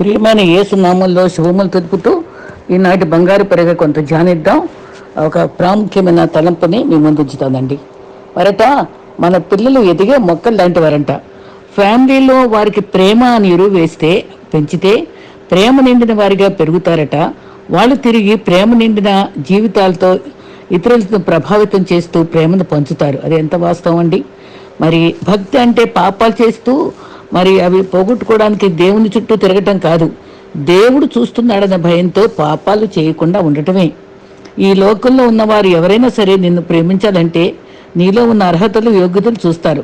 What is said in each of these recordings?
ప్రియమైన యేసు నామంలో శుభములు తెలుపుతూ ఈనాటి బంగారు పెరగ కొంత ధ్యానిద్దాం. ఒక ప్రాముఖ్యమైన తలంపుని మీ ముందు ఉంచుతానండి. మరట మన పిల్లలు ఎదిగే మొక్కలు లాంటి వారంట ఫ్యామిలీలో వారికి ప్రేమ అని ఎరువు వేస్తే పెంచితే ప్రేమ నిండిన వారిగా పెరుగుతారట. వాళ్ళు తిరిగి ప్రేమ నిండిన జీవితాలతో ఇతరులను ప్రభావితం చేస్తూ ప్రేమను పంచుతారు. అది ఎంత వాస్తవం అండి? మరి భక్తి అంటే పాపాలు చేస్తూ మరి అవి పోగొట్టుకోవడానికి దేవుని చుట్టూ తిరగటం కాదు. దేవుడు చూస్తున్నాడన్న భయంతో పాపాలు చేయకుండా ఉండటమే. ఈ లోకంలో ఉన్నవారు ఎవరైనా సరే నిన్ను ప్రేమించాలంటే నీలో ఉన్న అర్హతలు యోగ్యతలు చూస్తారు.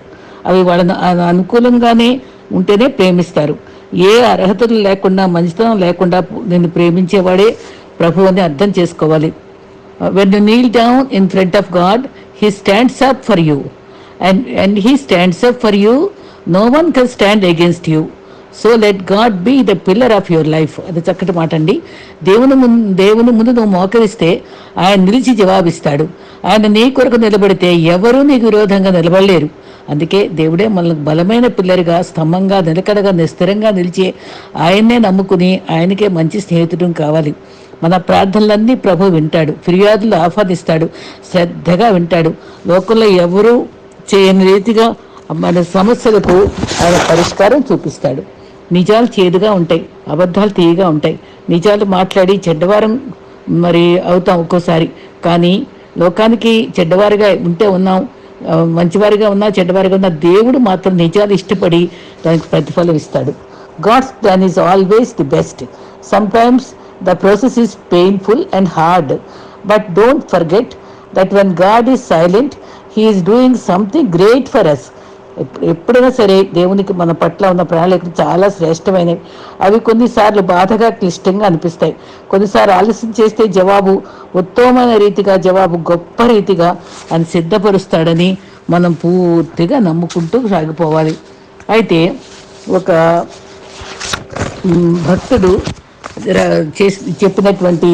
అవి వాళ్ళను అనుకూలంగానే ఉంటేనే ప్రేమిస్తారు. ఏ అర్హతలు లేకుండా మంచితనం లేకుండా నిన్ను ప్రేమించేవాడే ప్రభు అని అర్థం చేసుకోవాలి. When you down in front of God he stands up for you and and he stands up for you no one can stand against you so let God be the pillar of your life అది చక్కటి మాట అండి. దేవుని ముందు దేవుని ముందు నువ్వు మోకరిస్తే ఆయన నిలిచి జవాబిస్తాడు. ఆయన నీ కొరకు నిలబడితే ఎవరూ నీకు విరోధంగా నిలబడలేరు. అందుకే దేవుడే మనకు బలమైన పిల్లరిగా స్తంభంగా నిలకడగా స్థిరంగా నిలిచే ఆయన్నే నమ్ముకుని ఆయనకే మంచి స్నేహితుడు కావాలి. మన ప్రార్థనలన్నీ ప్రభు వింటాడు. ఫిర్యాదులు ఆహ్వానిస్తాడు. శ్రద్ధగా వింటాడు. లోకంలో ఎవరూ చేయని రీతిగా మన సమస్యలకు ఆయన పరిష్కారం చూపిస్తాడు. నిజాలు చేదుగా ఉంటాయి అబద్ధాలు తీయగా ఉంటాయి. నిజాలు మాట్లాడి చెడ్డవారం మరి అవుతాం ఒక్కోసారి. కానీ లోకానికి చెడ్డవారిగా ఉంటే ఉన్నాం మంచివారిగా ఉన్నా చెడ్డవారిగా ఉన్నా దేవుడు మాత్రం నిజాలు ఇష్టపడి దానికి ప్రతిఫలం ఇస్తాడు. God's plan is always the best. Sometimes the process is painful and hard but don't forget that when God is silent he is doing something great for us. ఎప్పుడైనా సరే దేవునికి మన పట్ల ఉన్న ప్రణాళికలు చాలా శ్రేష్టమైనవి. అవి కొన్నిసార్లు బాధగా క్లిష్టంగా అనిపిస్తాయి. కొన్నిసార్లు ఆలస్యం చేస్తే జవాబు ఉత్తమమైన రీతిగా జవాబు గొప్ప రీతిగా అని సిద్ధపరుస్తాడని మనం పూర్తిగా నమ్ముకుంటూ సాగిపోవాలి. అయితే ఒక భక్తుడు చేసి చెప్పినటువంటి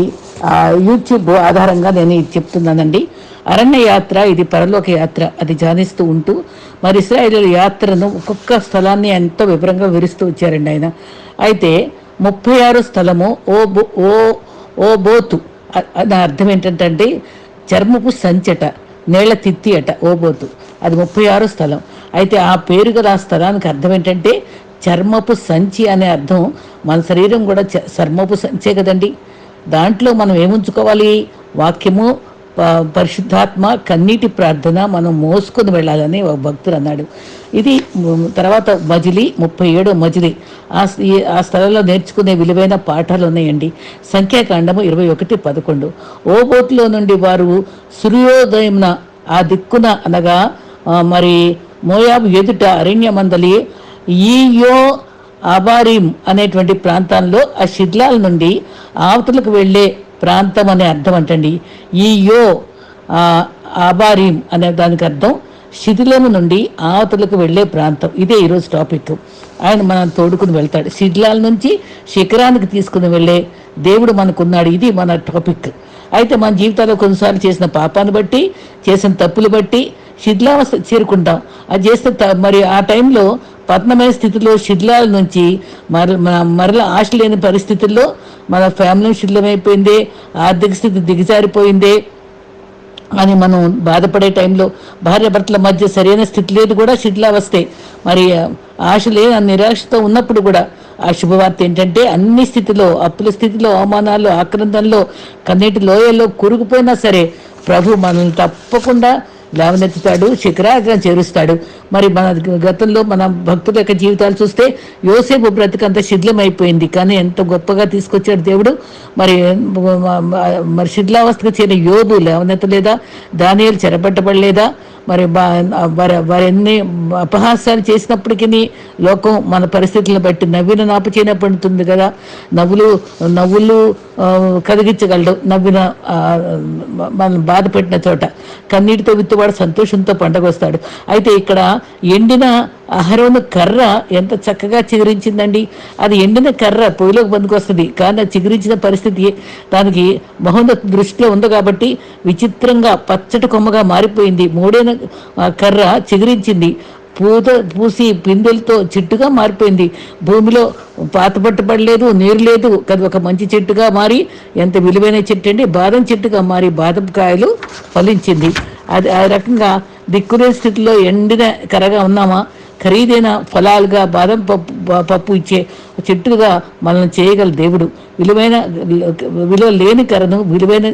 యూట్యూబ్ ఆధారంగా నేను చెప్తున్నానండి. అరణ్య యాత్ర ఇది పరలోక యాత్ర అది ధ్యానిస్తూ ఉంటూ మరి ఇస్రాయేల్ యాత్రను ఒక్కొక్క స్థలాన్ని ఎంతో వివరంగా వివరిస్తూ వచ్చారండి ఆయన. అయితే ముప్పై ఆరు స్థలము ఓ బో ఓ ఓ బోతు దాని అర్థం ఏంటంటే చర్మపు సంచట నేల తిత్తి అట ఓబోతు. అది ముప్పై ఆరు స్థలం. అయితే ఆ పేరు గల ఆ స్థలానికి అర్థం ఏంటంటే చర్మపు సంచి అనే అర్థం మన శరీరం కూడా చ- చర్మపు సంచే కదండి. దాంట్లో మనం ఏముంచుకోవాలి? వాక్యము పరిశుద్ధాత్మ కన్నీటి ప్రార్థన మనం మోసుకొని వెళ్ళాలని ఒక భక్తుడు అన్నాడు. ఇది తర్వాత మజిలి ముప్పై ఏడో మజిలి. ఆ స్- ఈ- ఆ స్థలంలో నేర్చుకునే విలువైన పాఠాలు ఉన్నాయండి. సంఖ్యాకాండము ఇరవై ఒకటి పదకొండు. ఓబోట్లో నుండి వారు సూర్యోదయంన ఆ దిక్కున అనగా మరి మోయాబు ఎదుట అరణ్యమందలి ఈయో అబారీం అనేటువంటి ప్రాంతాల్లో ఆ శిథిలాల నుండి ఆవతలకు వెళ్ళే ప్రాంతం అనే అర్థం అంటండి. ఈ యో ఆబారీం అనే దానికి అర్థం శిథిలము నుండి ఆవతలకు వెళ్ళే ప్రాంతం. ఇదే ఈరోజు టాపిక్ ఆయన మనం తోడుకుని వెళ్తాడు. శిథిలాల నుంచి శిఖరానికి తీసుకుని వెళ్ళే దేవుడు మనకున్నాడు. ఇది మన టాపిక్ అయితే మన జీవితాల్లో కొన్నిసార్లు చేసిన పాపాన్ని బట్టి చేసిన తప్పులు బట్టి శిథిలావస్థ చేరుకుంటాం. అది చేస్తే మరి ఆ టైంలో పతనమైన స్థితిలో శిథిలాల నుంచి మర మన- మరల ఆశ లేని పరిస్థితుల్లో మన ఫ్యామిలీ శిథిలమైపోయిందే ఆర్థిక స్థితి దిగజారిపోయిందే అని మనం బాధపడే టైంలో భార్యభర్తల మధ్య సరైన స్థితి లేదు కూడా శిథిలావస్థే. మరి ఆశ లేని నిరాశతో ఉన్నప్పుడు కూడా ఆ శుభవార్త ఏంటంటే అన్ని స్థితిలో అప్పుల స్థితిలో అవమానాల్లో ఆక్రందనలో కన్నీటి లోయల్లో కూరుకుపోయినా సరే ప్రభు మనల్ని తప్పకుండా లేవనెత్తుతాడు శిఖరాగ్రం చేరుస్తాడు. మరి మన గతంలో మన భక్తుల యొక్క జీవితాలు చూస్తే యోసేపు బ్రతికంత శిథిలమైపోయింది. కానీ ఎంత గొప్పగా తీసుకొచ్చాడు దేవుడు. మరి మరి శిథిలావస్థకు చేరిన యోబు లేవనెత్తలేదా? దానియాలు చెరపట్టబడలేదా? మరి బా వారి ఎన్ని అపహాస్యాలు చేసినప్పటికీ లోకం మన పరిస్థితులను బట్టి నవ్విన నాపు చేయనపడుతుంది కదా. నవ్వులు నవ్వులు కదిగించగలడు నవ్విన మనం బాధ పెట్టిన చోట. కన్నీటితో విత్తువాడు సంతోషంతో పండగ వస్తాడు అయితే ఇక్కడ ఎండిన అహరోను కర్ర ఎంత చక్కగా చిగురించిందండి. అది ఎండిన కర్ర పొయ్యిలోకి పనికొస్తుంది కానీ అది చిగురించిన పరిస్థితి దానికి మహోన్నత దృష్టిలో ఉంది కాబట్టి విచిత్రంగా పచ్చటి కొమ్మగా మారిపోయింది. మూడైన కర్ర చిగురించింది. పూత పూసి పిందెలతో చెట్టుగా మారిపోయింది. భూమిలో పాత పట్టుబడలేదు నీరు లేదు. కదా ఒక మంచి చెట్టుగా మారి ఎంత విలువైన చెట్టు అండి. బాదం చెట్టుగా మారి బాదం కాయలు ఫలించింది. అది ఆ రకంగా దిక్కులే స్థితిలో ఎండిన కరగా ఉన్నామా? ఖరీదైన ఫలాలుగా బాదం పప్పు పప్పు ఇచ్చే చెట్టుగా మనల్ని చేయగల దేవుడు. విలువైన విలువ లేని కరను విలువైన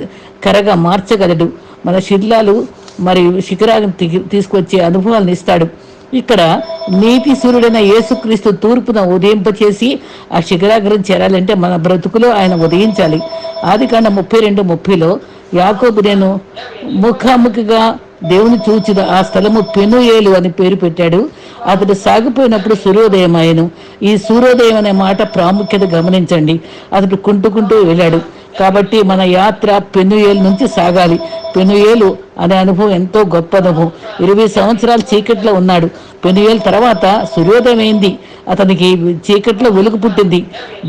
కరగా మార్చగలడు. మన శిథిలాలు మరియు శిఖరాలను తీసుకొచ్చే అనుభవాలను ఇస్తాడు. ఇక్కడ నీతి సూర్యుడైన యేసుక్రీస్తు తూర్పున ఉదయింపచేసి ఆ శిఖరాగ్రం చేరాలంటే మన బ్రతుకులో ఆయన ఉదయించాలి. ఆది కాండ ముప్పై రెండు ముప్పైలో యాకోబు నేను ముఖాముఖిగా దేవుని చూచిన ఆ స్థలము పెనుయేలు అని పేరు పెట్టాడు. అతడు సాగిపోయినప్పుడు సూర్యోదయం అయ్యను ఈ సూర్యోదయం అనే మాట ప్రాముఖ్యత గమనించండి. అతడు కుంటుకుంటూ వెళ్ళాడు. కాబట్టి మన యాత్ర పెనుయేలు నుంచి సాగాలి. పెనుయేలు అనే అనుభవం ఎంతో గొప్ప అనుభవం. ఇరవై సంవత్సరాలు చీకట్లో ఉన్నాడు. పెనుయేలు తర్వాత సూర్యోదయం అయింది. అతనికి చీకట్లో వెలుగు పుట్టింది.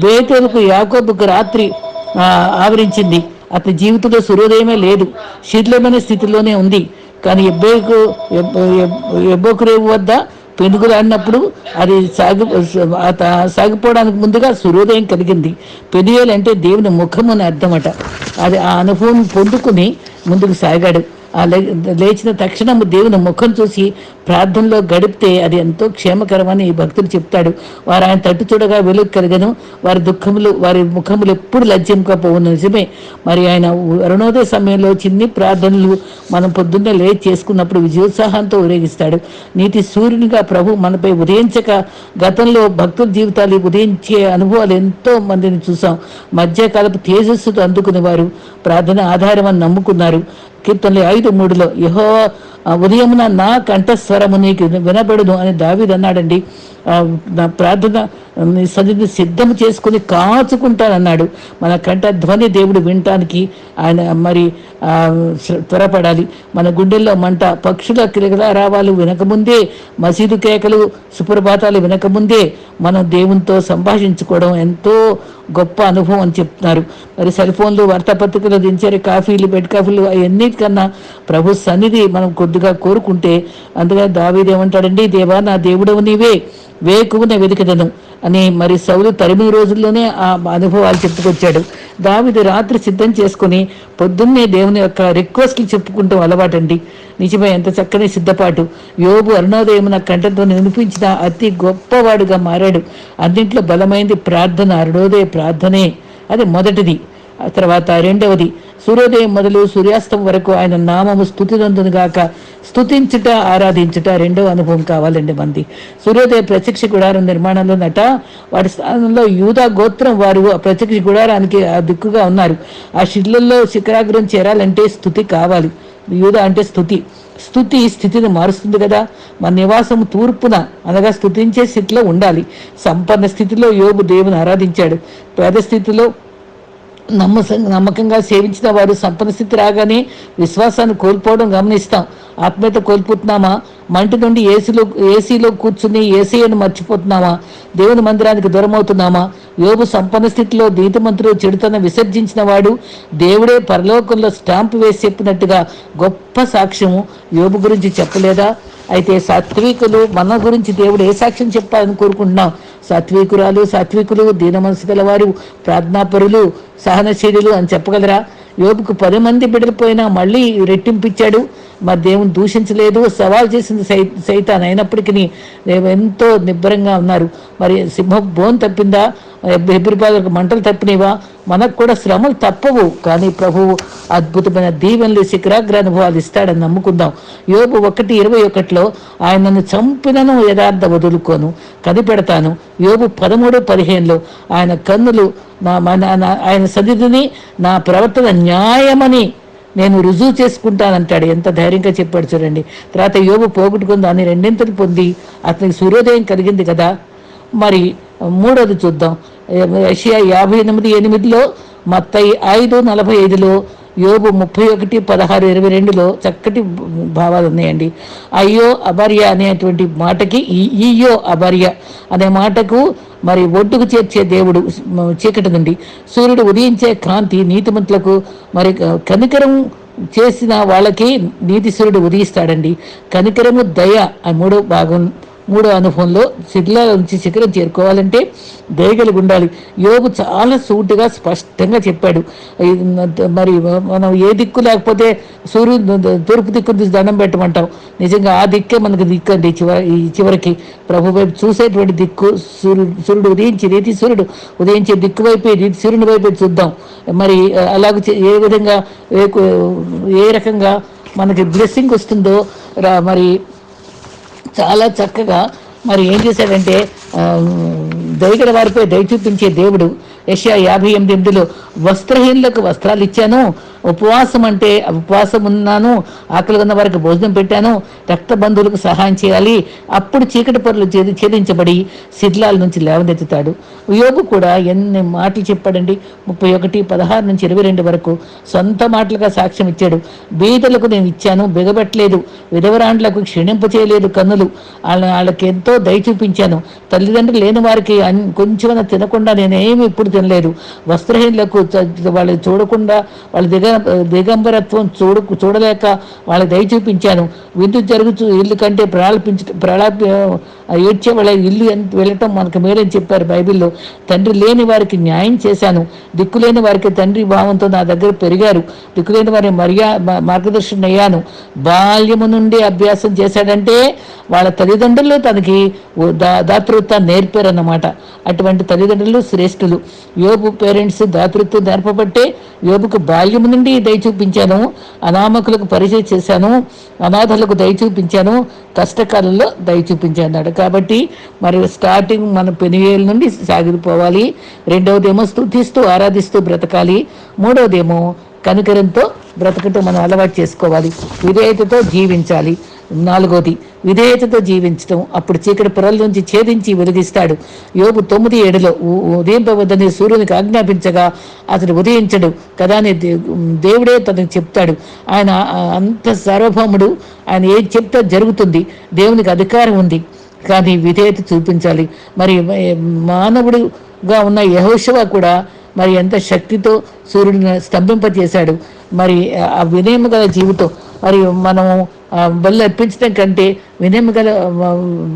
బేతేలకు యాకోబుకు రాత్రి ఆవరించింది. అతని జీవితంలో సూర్యోదయమే లేదు. శిథిలమైన స్థితిలోనే ఉంది. కానీ ఎబ్బేకు ఎబ్బోకురేవు వద్ద పెనుగులాడినప్పుడు అది సాగి సాగిపోవడానికి ముందుగా సూర్యోదయం కలిగింది. పెనుయేలు అంటే దేవుని ముఖం అని అర్థమట. అది ఆ అనుభవం పొందుకుని ముందుకు సాగాడు. లేచిన తక్షణము దేవుని ముఖం చూసి ప్రార్థనలో గడిపితే అది ఎంతో క్షేమకరమని ఈ భక్తులు చెప్తాడు. వారు ఆయన తట్టు చూడగా వెలుగు కలిగను. వారి దుఃఖములు వారి ముఖములు ఎప్పుడు లజ్జింపకపోవు నిజమే. మరి ఆయన అరుణోదయ సమయంలో చిన్ని ప్రార్థనలు మనం పొద్దున్నే లేచి చేసుకున్నప్పుడు విజయోత్సాహంతో ఊరేగిస్తాడు. నీతి సూర్యునిగా ప్రభు మనపై ఉదయించక గతంలో భక్తుల జీవితాలు ఉదయించే అనుభవాలు ఎంతో మందిని చూసాం మధ్యకాలపు తేజస్సుతో అందుకునేవారు. ప్రార్థన ఆధారం అని నమ్ముకున్నారు. కీర్తనలు ఐదు మూడులో యహో ఉదయమున నా కంఠస్వరము నీకు వినబడును అని దావిది అన్నాడండి. నా ప్రార్థన సన్నిధిని సిద్ధం చేసుకుని కాచుకుంటానన్నాడు. మన కంఠ ధ్వని దేవుడు వినటానికి ఆయన మరి త్వరపడాలి. మన గుండెల్లో మంట పక్షుల కిలకిలారావాలు వినకముందే మసీదు కేకలు సుప్రభాతాలు వినకముందే మనం దేవునితో సంభాషించుకోవడం ఎంతో గొప్ప అనుభవం అని చెప్తున్నారు. మరి సెల్ ఫోన్లు వార్తాపత్రికలు దించారు కాఫీలు బెడ్ కాఫీలు అవన్నిటికన్నా ప్రభు సన్నిధి మనం కొద్దిగా కోరుకుంటే అందుకని దావీదు ఏమంటాడండి దేవా నా దేవుడవు నీవే వేకువున వెతికదను అని మరి సౌలు తరిమిన రోజుల్లోనే ఆ అనుభవాలు చెప్పుకొచ్చాడు. దావిది రాత్రి సిద్ధం చేసుకుని పొద్దున్నే దేవుని యొక్క రిక్వెస్ట్లు చెప్పుకుంటాం అలవాటండి. నిజమే ఎంత చక్కని సిద్ధపాటు. యోబు అరుణోదయమున కంఠంతో వినిపించిన అతి గొప్పవాడుగా మారాడు. అన్నింట్లో బలమైంది ప్రార్థన అరుణోదయ ప్రార్థనే. అది మొదటిది. తర్వాత రెండవది సూర్యోదయం మొదలు సూర్యాస్తం వరకు ఆయన నామము స్థుతినందును గాక స్థుతించుట ఆరాధించుట రెండవ అనుభవం కావాలండి మంది. సూర్యోదయ ప్రత్యక్ష గుడారం నిర్మాణంలో నట వాటి స్థానంలో యూదా గోత్రం వారు ఆ ప్రత్యక్ష గుడారానికి ఆ దిక్కుగా ఉన్నారు. ఆ శిథిలల్లో శిఖరాగ్రం చేరాలంటే స్థుతి కావాలి. యూదా అంటే స్థుతి. స్థుతి స్థితిని మారుస్తుంది కదా. మన నివాసం తూర్పున అనగా స్థుతించే స్థితిలో ఉండాలి. సంపన్న స్థితిలో యోగు దేవుని ఆరాధించాడు. పేద స్థితిలో నమ్మస నమ్మకంగా సేవించిన వారు సంపన్న స్థితి రాగానే విశ్వాసాన్ని కోల్పోవడం గమనిస్తాం. ఆత్మీయత కోల్పోతున్నామా? మంటి నుండి ఏసీలో ఏసీలో కూర్చుని ఏసీని మర్చిపోతున్నామా? దేవుని మందిరానికి దూరం అవుతున్నామా సంపన్న స్థితిలో నీతిమంతుడు చెడుతన విసర్జించిన వాడు దేవుడే పరలోకంలో స్టాంప్ వేసి చెప్పినట్టుగా గొప్ప సాక్ష్యము. యోగు గురించి చెప్పలేదా? అయితే సాత్వికులు మన గురించి దేవుడు ఏ సాక్ష్యం చెప్పాలని కోరుకుంటున్నాం? సాత్వికురాలు సాత్వికులు దీన మనసు గలవారు ప్రార్థనాపరులు సహనశీలులు అని చెప్పగలరా? యోగుకు పది మంది బిడ్డలు పోయినా మళ్ళీ రెట్టింపిచ్చాడు మరి దేవుని దూషించలేదు సవాల్ చేసింది సై సైతాన్ అయినప్పటికీ ఎంతో నిబ్బరంగా ఉన్నారు. మరి సింహం బోన్ తప్పిందా? హెబ్రిపాలకు మంటలు తప్పినవా? మనకు కూడా శ్రమలు తప్పవు. కానీ ప్రభువు అద్భుతమైన దీవెనలు శిఖరాగ్ర అనుభవాలు ఇస్తాడని నమ్ముకుందాం. యోబు ఒకటి ఇరవై ఒకటిలో ఆయన నన్ను చంపినను యథార్థ వదులుకోను కనిపెడతాను. యోబు పదమూడు పదిహేనులో ఆయన కన్నులు నా మన నా- ఆయన సన్నిధిని నా ప్రవర్తన న్యాయమని నేను రుజువు చేసుకుంటానంటాడు. ఎంత ధైర్యంగా చెప్పాడు చూడండి. తర్వాత యోగు పోగొట్టుకుని దాన్ని రెండింతలు పొంది అతనికి సూర్యోదయం కలిగింది కదా. మరి మూడోది చూద్దాం. యషియా యాభై ఎనిమిది ఎనిమిదిలో మత్తయి ఐదు నలభై ఐదులో యోబు ముప్పై ఒకటి పదహారు ఇరవై రెండులో చక్కటి భావాలు ఉన్నాయండి. అయ్యో అభర్య అనేటువంటి మాటకి ఈ- ఈయో అభర్య అనే మాటకు మరి ఒడ్డుకు చేర్చే దేవుడు చీకటి నుండి. సూర్యుడు ఉదయించే కాంతి నీతిమంతులకు మరి కనికరం చేసిన వాళ్ళకి నీతి సూర్యుడు ఉదయిస్తాడండి. కనికరము దయ ఆ మూడో భాగం మూడో అనుభవంలో శిథిలాల నుంచి శిఖరం చేరుకోవాలంటే దయగలిగి ఉండాలి యోగు చాలా సూటుగా స్పష్టంగా చెప్పాడు. మరి మనం ఏ దిక్కు లేకపోతే సూర్యుడు తూర్పు దిక్కు దండం పెట్టమంటాం. నిజంగా ఆ దిక్కే మనకు దిక్కు అండి చివరి ఈ చివరికి. ప్రభు వైపు చూసేటువంటి దిక్కు సూర్యుడు సూర్యుడు ఉదయించి రీతి సూర్యుడు. ఉదయించే దిక్కు వైపు రీతి సూర్యుని వైపు చూద్దాం. మరి అలాగే చే- ఏ విధంగా ఏ ఏ రకంగా మనకి బ్లెస్సింగ్ వస్తుందో రా- మరి చాలా చక్కగా మరి ఏం చేశాడంటే ఆ, వారిపై దయ చూపించే దేవుడు యశా యాభై ఎనిమిది ఎనిమిదిలో వస్త్రహీనులకు వస్త్రాలు ఇచ్చాను. ఉపవాసం అంటే ఉపవాసం ఉన్నాను ఆకలి ఉన్న వారికి భోజనం పెట్టాను రక్త బంధువులకు సహాయం చేయాలి. అప్పుడు చీకటి పొరలు చేది ఛేదించబడి శిథిలాల నుంచి లేవనెత్తుతాడు. యోగు కూడా ఎన్ని మాటలు చెప్పాడండి? ముప్పై ఒకటి పదహారు నుంచి ఇరవై రెండు వరకు సొంత మాటలుగా సాక్ష్యం ఇచ్చాడు. బీదలకు నేను ఇచ్చాను బిగబెట్టలేదు. విధవరాండ్లకు క్షీణింప చేయలేదు కన్నులు. వాళ్ళ వాళ్ళకి ఎంతో దయ చూపించాను. తల్లిదండ్రులు లేని వారికి కొంచెమైనా తినకుండా నేనేమి ఇప్పుడు తినలేదు. వస్త్రహీనులకు వాళ్ళు చూడకుండా వాళ్ళ దిగ దిగంబరత్వం చూడ చూడలేక వాళ్ళకి దయ చూపించాను. విద్యుత్ జరుగుతూ ఇల్లు కంటే ప్రలాపించ ప్రలాప ఏడ్చే వాళ్ళ ఇల్లు ఎంత వెళ్ళటం మనకు మేలని చెప్పారు బైబిల్లో. తండ్రి లేని వారికి న్యాయం చేశాను. దిక్కులేని వారికి తండ్రి భావంతో నా దగ్గర పెరిగారు. దిక్కులేని వారి మర్యా మా- మార్గదర్శనం అయ్యాను. బాల్యము నుండి అభ్యాసం చేశాడంటే వాళ్ళ తల్లిదండ్రులు తనకి దా దాతృత్వం నేర్పారన్నమాట. అటువంటి తల్లిదండ్రులు శ్రేష్ఠులు. యోబు పేరెంట్స్ దాతృత్వం నేర్పబట్టే యోబుకు బాల్యము నుండి దయ చూపించాను. అనామకులకు పరిచయం చేశాను. అనాథలకు దయ చూపించాను. కష్టకాలంలో దయ చూపించాడు కాబట్టి మరి స్టార్టింగ్ మన పెనువేల నుండి సాగిపోవాలి రెండవదేమో స్థుతిస్తూ ఆరాధిస్తూ బ్రతకాలి. మూడవదేమో కనికరంతో బ్రతకటం మనం అలవాటు చేసుకోవాలి. విధేయతతో జీవించాలి. నాలుగోది విధేయతతో జీవించడం అప్పుడు చీకటి పొరల నుంచి ఛేదించి వెలిగిస్తాడు. యోబు తొమ్మిది ఏడులో ఉదయింపవద్దని సూర్యునికి ఆజ్ఞాపించగా అతడు ఉదయించడు కదా అని దేవుడే తనకు చెప్తాడు. ఆయన అంత సార్వభౌముడు. ఆయన ఏది చెప్తే జరుగుతుంది. దేవునికి అధికారం ఉంది. కానీ విధేయత చూపించాలి. మరి మానవుడుగా ఉన్న యహోశవ కూడా మరి ఎంత శక్తితో సూర్యుడిని స్తంభింపజేశాడు. మరి ఆ వినయం గల జీవితం. మరి మనము ఆ అర్పించడం కంటే వినయం గల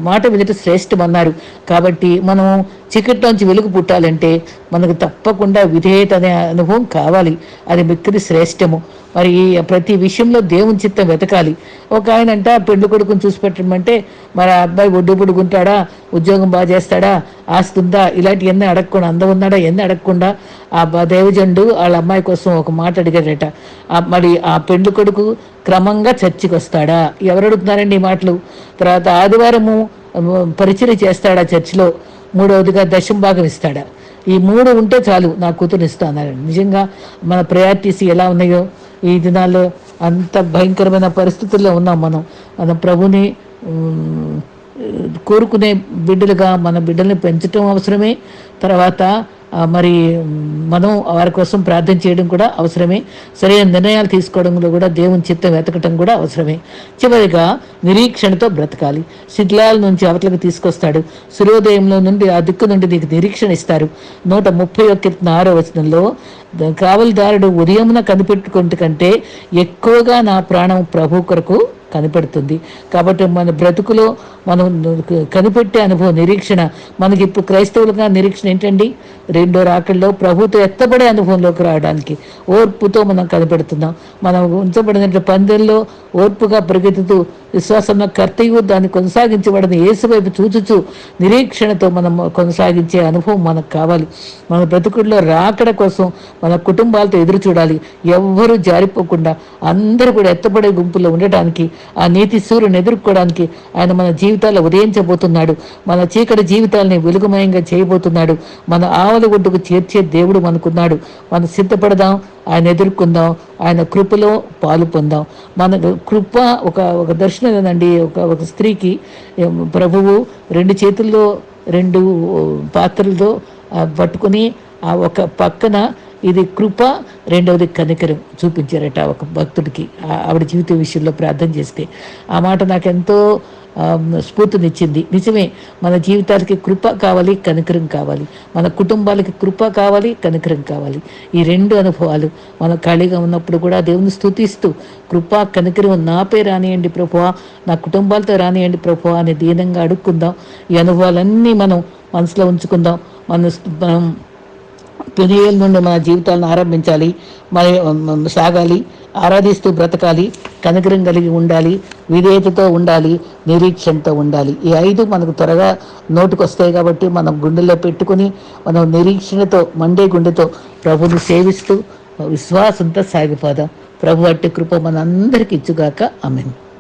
మాట వినటం శ్రేష్టం అన్నారు కాబట్టి మనము చీకట్లోంచి వెలుగు పుట్టాలంటే మనకు తప్పకుండా విధేయత అనే అనుభవం కావాలి. అది మిక్కిలి శ్రేష్టము. మరి ప్రతి విషయంలో దేవుని చిత్తం వెతకాలి. ఒక ఆయన అంట పెళ్ళి కొడుకుని చూసి పెట్టమంటే మరి ఆ అబ్బాయి ఒడ్డు పొడుగుంటాడా? ఉద్యోగం బాగా చేస్తాడా? ఆస్తి ఉందా? ఇలాంటి ఎన్ని అడగకుండా అందం ఉన్నాడా? ఎన్ని అడగకుండా ఆ దేవజండు వాళ్ళ అమ్మాయి కోసం ఒక మాట అడిగాడట. మరి ఆ పెళ్ళి కొడుకు క్రమంగా చర్చికి వస్తాడా ఎవరు అడుగుతున్నారండి ఈ మాటలు? తర్వాత ఆదివారము పరిచయం చేస్తాడా చర్చిలో? మూడవదిగా దశం భాగం ఇస్తాడా? ఈ మూడు ఉంటే చాలు నా కూతురు ఇస్తా అన్నారండి నిజంగా మన ప్రయారిటీస్ ఎలా ఉన్నాయో ఈ దినాల్లో అంత భయంకరమైన పరిస్థితుల్లో ఉన్నాం మనం. మన ప్రభుని కోరుకునే బిడ్డలుగా మన బిడ్డల్ని పెంచటం అవసరమే. తర్వాత మరి మనం వారి కోసం ప్రార్థన చేయడం కూడా అవసరమే. సరైన నిర్ణయాలు తీసుకోవడంలో కూడా దేవుని చిత్తం వెతకటం కూడా అవసరమే. చివరిగా నిరీక్షణతో బ్రతకాలి. శిథిలాల నుంచి అవతలకు తీసుకొస్తాడు. సూర్యోదయంలో నుండి ఆ దిక్కు నుండి నీకు నిరీక్షణ ఇస్తారు. నూట ముప్పై ఒక్క ఆరో వచనంలో కావలిదారుడు ఉదయమున కనిపెట్టుకుంటే కంటే ఎక్కువగా నా ప్రాణం ప్రభు కొరకు కనిపెడుతుంది. కాబట్టి మన బ్రతుకులో మనం కనిపెట్టే అనుభవం నిరీక్షణ మనకి ఇప్పుడు క్రైస్తవులుగా నిరీక్షణ ఏంటండి? రెండో రాకల్లో ప్రభుతో ఎత్తబడే అనుభవంలోకి రావడానికి ఓర్పుతో మనం కనిపెడుతున్నాం. మనం ఉంచబడినట్టు పందెల్లో ఓర్పుగా పరిగెత్తుతూ విశ్వాసంలో కర్తయ్యు దాన్ని కొనసాగించబడని ఏసువైపు చూచుచూ చూచుచు నిరీక్షణతో మనం కొనసాగించే అనుభవం మనకు కావాలి. మన బ్రతుకుల్లో రాకడ కోసం మన కుటుంబాలతో ఎదురు చూడాలి. ఎవ్వరూ జారిపోకుండా అందరూ కూడా ఎత్తబడే గుంపులో ఉండటానికి ఆ నీతి సూర్యుని ఎదుర్కోవడానికి ఆయన మన జీవితాల్లో ఉదయించబోతున్నాడు. మన చీకటి జీవితాలని వెలుగుమయంగా చేయబోతున్నాడు. మన ఆవల ఒడ్డుకు చేర్చే దేవుడు మనకున్నాడు. మనం సిద్ధపడదాం. ఆయన ఎదుర్కొందాం ఆయన కృపలో పాలు పొందాం. మన కృప ఒక ఒక దర్శనం ఏదండి ఒక ఒక స్త్రీకి ప్రభువు రెండు చేతుల్లో రెండు పాత్రలతో పట్టుకుని ఆ ఒక పక్కన ఇది కృప రెండవది కనికరం చూపించారట ఒక భక్తుడికి ఆవిడ జీవిత విషయంలో ప్రార్థన చేస్తే. ఆ మాట నాకు ఎంతో స్ఫూర్తినిచ్చింది. నిజమే మన జీవితాలకి కృప కావాలి కనికరం కావాలి. మన కుటుంబాలకి కృప కావాలి కనికరం కావాలి. ఈ రెండు అనుభవాలు మన ఖాళీగా ఉన్నప్పుడు కూడా దేవుని స్థుతిస్తూ కృప కనికరం నాపే రానియండి ప్రభువా నా కుటుంబాలతో రానియండి ప్రభువా అని దీనంగా అడుక్కుందాం. ఈ అనుభవాలన్నీ మనం మనసులో ఉంచుకుందాం. మన మనం పెనియేల నుండి మన జీవితాలను ఆరంభించాలి మరి సాగాలి ఆరాధిస్తూ బ్రతకాలి కనకరం కలిగి ఉండాలి విధేయతతో ఉండాలి నిరీక్షణతో ఉండాలి. ఈ ఐదు మనకు త్వరగా నోటుకొస్తాయి కాబట్టి మనం గుండెల్లో పెట్టుకుని మనం నిరీక్షణతో మండే గుండెతో ప్రభుని సేవిస్తూ విశ్వాసంతో సాగిపోదాం. ప్రభు అట్టి కృప మనందరికీ ఇచ్చుగాక. ఆమెను.